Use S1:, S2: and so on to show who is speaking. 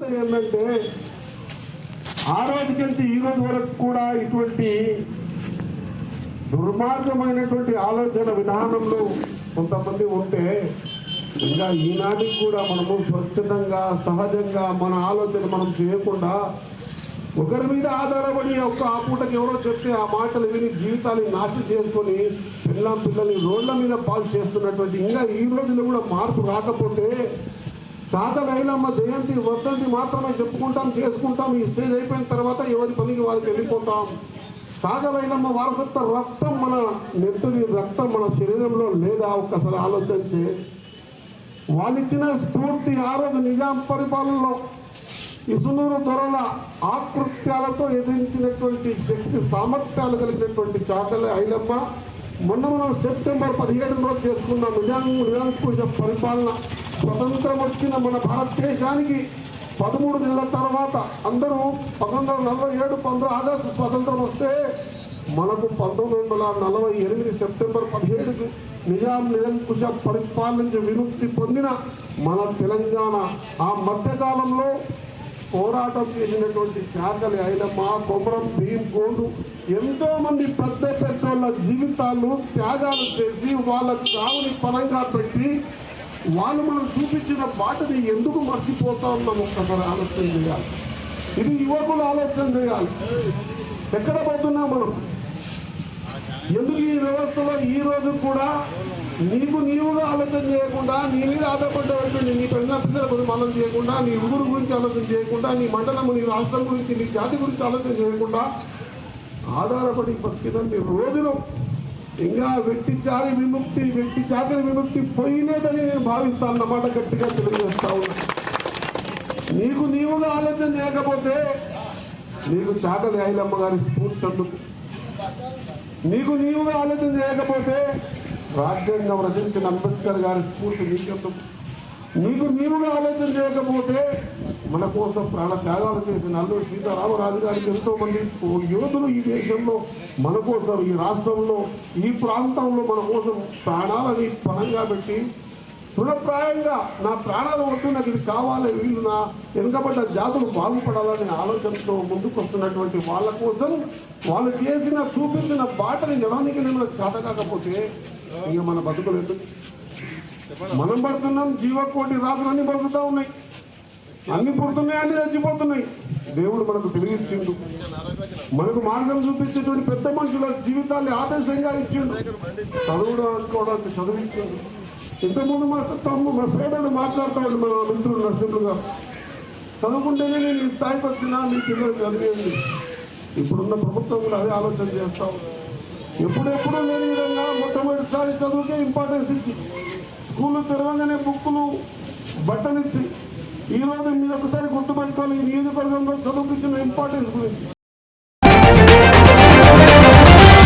S1: ఏంటంటే ఆ రోజుకెళ్తే ఈ రోజు వరకు కూడా ఇటువంటి దుర్మార్గమైనటువంటి ఆలోచన విధానంలో కొంతమంది ఉంటే ఇంకా ఈనాటికి కూడా మనము స్వచ్ఛందంగా సహజంగా మన ఆలోచన మనం చేయకుండా ఒకరి మీద ఆధారపడి ఒక్క ఆ పూటకి ఎవరో చెప్తే ఆ మాటలు విని జీవితాన్ని నాశనం చేసుకొని పిల్ల పిల్లల్ని రోడ్ల మీద పాలు చేస్తున్నటువంటి ఇంకా ఈ రోజుల్లో కూడా మార్పు రాకపోతే తాత లైలమ్మ జయంతి వర్ధంతి మాత్రమే చెప్పుకుంటాం చేసుకుంటాం. ఈ స్టేజ్ అయిపోయిన తర్వాత ఎవరి పనికి వాళ్ళకి వెళ్ళిపోతాం. తాత వారసత్వ రక్తం మన నెత్తుని రక్తం మన శరీరంలో లేదా ఒక్కసారి ఆలోచించి వాళ్ళు ఇచ్చిన స్ఫూర్తి ఆ రోజు నిజాం పరిపాలనలో ఇసునూరు దొరల ఆకృత్యాలతో ఎదిరించినటువంటి శక్తి సామర్థ్యాలు కలిగినటువంటి చాకలి ఐలమ్మ మొన్న మనం సెప్టెంబర్ పదిహేడు రోజు చేసుకున్న. నిజాం నిజాంపూజ పరిపాలన. స్వతంత్రం వచ్చిన మన భారతదేశానికి పదమూడు నెలల తర్వాత అందరూ పంతొమ్మిది వందల నలభై ఏడు పంతొమ్మిది ఆగస్టు స్వతంత్రం వస్తే మనకు పంతొమ్మిది వందల నలభై ఎనిమిది సెప్టెంబర్ పదిహేడుకి నిజాం నిరంకుశ పరిపాలన విముక్తి పొందిన మన తెలంగాణ ఆ మధ్యకాలంలో పోరాటం చేసినటువంటి చాకలి ఐలమ్మ కొమరం భీం గోండు ఎంతో మంది పెద్ద పెద్దోళ్ళ జీవితాలు త్యాగాలు చేసి వాళ్ళ చావుని పరంగా పెట్టి వాళ్ళు మనం చూపించిన బాటని ఎందుకు మర్చిపోతా ఉన్నాం ఒక్కసారి ఆలోచన చేయాలి. ఇది యువకులు ఆలోచన చేయాలి. ఎక్కడ పోతున్నాం మనం? ఎందుకు ఈ వ్యవస్థలో ఈ రోజు కూడా నీకు నీవుగా ఆలోచన చేయకుండా నీ మీద ఆధారపడ్డటువంటి నీ పెద్ద పిల్లల గురించి ఆలోచన చేయకుండా నీ ఊరు గురించి ఆలోచన చేయకుండా నీ మండలం నీ రాష్ట్రం గురించి నీ జాతి గురించి ఆలోచన చేయకుండా ఆధారపడి బతికినన్ని రోజులు ఇంకా వెట్టి చారి విముక్తి వెట్టి చాకరి విముక్తి పోయిలేదని నేను భావిస్తాను అన్నమాట గట్టిగా తెలియజేస్తా ఉన్నా. నీకు నీవుగా ఆలోచన చేయకపోతే నీకు చాకలి ఐలమ్మ గారి స్ఫూర్తి అందుకు. నీకు నీవుగా ఆలోచన చేయకపోతే రాజ్యాంగం రచించిన అంబేద్కర్ గారి స్ఫూర్తి నీకెందుకు? నీకు నీవుగా ఆలోచన చేయకపోతే మన కోసం ప్రాణ త్యాగాలు చేసిన అల్లూరి సీతారామరాజు గారికి ఎంతో మంది యోధులు ఈ దేశంలో మన కోసం ఈ రాష్ట్రంలో ఈ ప్రాంతంలో మన కోసం ప్రాణాలని పణంగా పెట్టి తృణప్రాయంగా నా ప్రాణాలు వద్దు నాకు ఇది కావాలి వీళ్ళు నా వెనుకబడ్డ జాతులు బాగుపడాలనే ఆలోచనతో ముందుకు వస్తున్నటువంటి వాళ్ళ కోసం వాళ్ళు చేసిన చూపించిన బాటని జనానికి నేను చేత కాకపోతే ఇక మన బతుకులు ఎందుకు? మనం పడుతున్నాం జీవకోటి రాత్రులు బతుకుతూ ఉన్నాయి. అన్ని పుడుతున్నాయి అన్ని చచ్చిపోతున్నాయి. దేవుడు మనకు తెలియచ్చిండు మనకు మార్గం చూపించేటువంటి పెద్ద మనుషుల జీవితాన్ని ఆదర్శంగా ఇచ్చిండు. చదువుడు అనుకోవడానికి చదివించాడు. ఇంతకుముందు మా తమ్ము మా సోదరుడు మాట్లాడతాడు మా మిత్రుడు నరసింహులు చదువుకుంటేనే నేను ఈ స్థాయికి వచ్చినా మీ పిల్లలు చదివేది ఇప్పుడున్న ప్రభుత్వం కూడా అదే ఆలోచన చేస్తాం ఎప్పుడెప్పుడు లేని విధంగా మొట్టమొదటిసారి చదువుకే ఇంపార్టెన్స్ ఇచ్చి స్కూల్ తెరవగానే బుక్కులు బట్టనిచ్చి ఈ మీరు ఒకసారి గుర్తుపెట్టుకోవాలి ఈ నియోజకవర్గంలో చదువుకిచ్చిన ఇంపార్టెన్స్ గురించి.